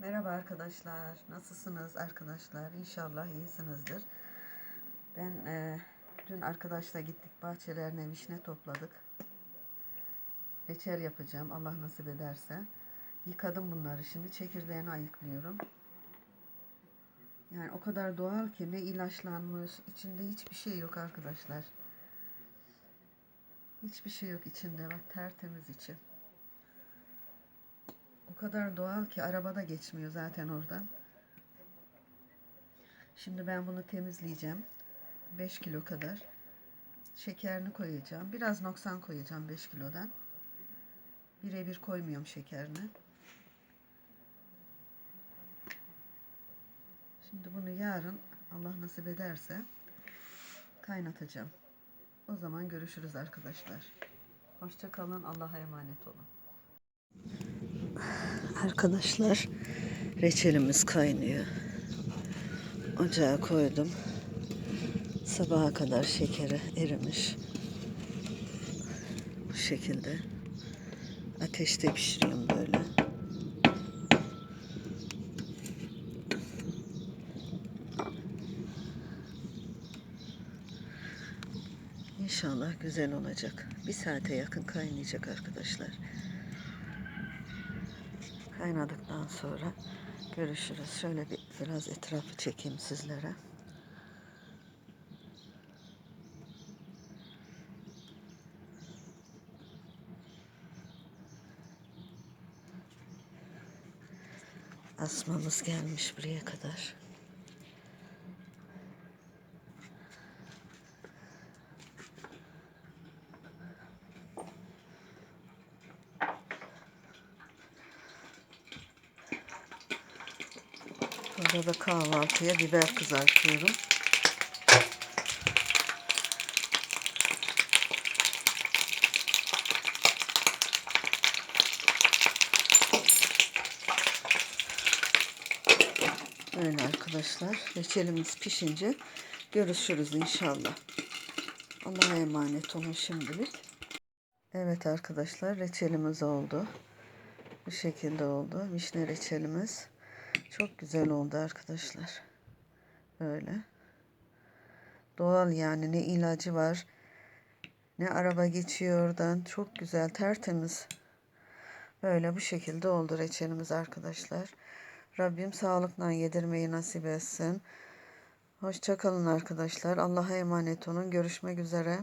Merhaba arkadaşlar. Nasılsınız arkadaşlar? İnşallah iyisinizdir. Ben e, dün arkadaşla gittik bahçelerine vişne topladık. Reçel yapacağım Allah nasip ederse. Yıkadım bunları şimdi çekirdeğini ayıklıyorum. Yani o kadar doğal ki ne ilaçlanmış, içinde hiçbir şey yok arkadaşlar. Hiçbir şey yok içinde bak tertemiz içi. O kadar doğal ki arabada geçmiyor zaten oradan. Şimdi ben bunu temizleyeceğim. 5 kilo kadar. Şekerini koyacağım. Biraz noksan koyacağım 5 kilodan. Birebir koymuyorum şekerini. Şimdi bunu yarın Allah nasip ederse kaynatacağım. O zaman görüşürüz arkadaşlar. Hoşça kalın. Allah'a emanet olun. Arkadaşlar reçelimiz kaynıyor. Ocağa koydum. Sabaha kadar şekeri erimiş. Bu şekilde. Ateşte pişiriyorum böyle. İnşallah güzel olacak. Bir saate yakın kaynayacak arkadaşlar. Kaynadıktan sonra görüşürüz. Şöyle bir biraz etrafı çekeyim sizlere. Asmamız gelmiş buraya kadar. Burada da kahvaltıya biber kızartıyorum. Öyle arkadaşlar. Reçelimiz pişince görüşürüz inşallah. Allah'a emanet olun şimdilik. Evet arkadaşlar reçelimiz oldu. Bu şekilde oldu. Vişne reçelimiz. Çok güzel oldu arkadaşlar. Böyle. Doğal yani ne ilacı var. Ne araba geçiyor oradan. Çok güzel tertemiz. Böyle bu şekilde oldu reçelimiz arkadaşlar. Rabbim sağlıkla yedirmeyi nasip etsin. Hoşçakalın arkadaşlar. Allah'a emanet olun. Görüşmek üzere.